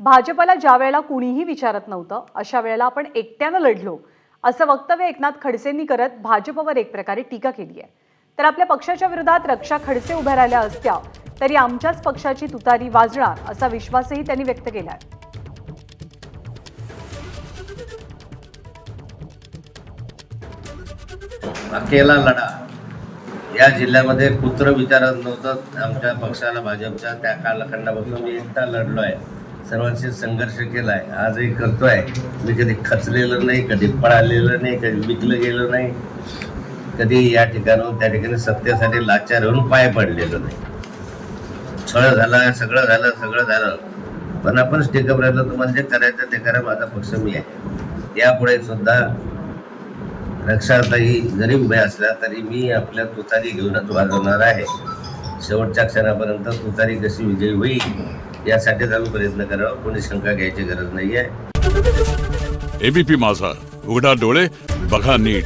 भाजपला ज्या वेळेला कुणीही विचारत नव्हतं अशा वेळेला आपण एकट्यानं लढलो. असं वक्तव्य एकनाथ खडसेंनी करत भाजपवर एक प्रकारे टीका केली आहे. तर आपल्या पक्षाच्या विरोधात रक्षा खडसे उभ्या राहिल्या असत्या तरी आमच्याच पक्षाची तुतारी वाजणार असा विश्वासही त्यांनी व्यक्त केला आहे. अकेला लढा. या जिल्ह्यामध्ये कुत्र विचारत नव्हतं आमच्या पक्षाला भाजपच्या त्या कालखंडापासून मी एकटा लढलो आहे सर्वांशी संघर्ष केला आहे आजही करतो आहे मी कधी खचलेलं नाही कधी पळालेलं नाही कधी विकलं गेलं नाही. कधी या ठिकाणून त्या ठिकाणी सत्यासाठी लाचार होऊन पाय पडलेलो नाही. छळ झाला सगळं झालं सगळं झालं. पण आपण स्टेकअप राहिलो तुम्हाला जे करायचं ते करा माझा पक्ष मी आहे. यापुढे सुद्धा रक्षाताई जरी उभ्या असल्या तरी मी आपल्या तुतारी घेऊनच वाजवणार आहे. शेवटच्या क्षणापर्यंत तुतारी कशी विजयी होईल? यासाठीच आम्ही प्रयत्न करावा. कोणी शंका घ्यायची गरज नाही आहे एबीपी माझा. उघडा डोळे बघा नीट.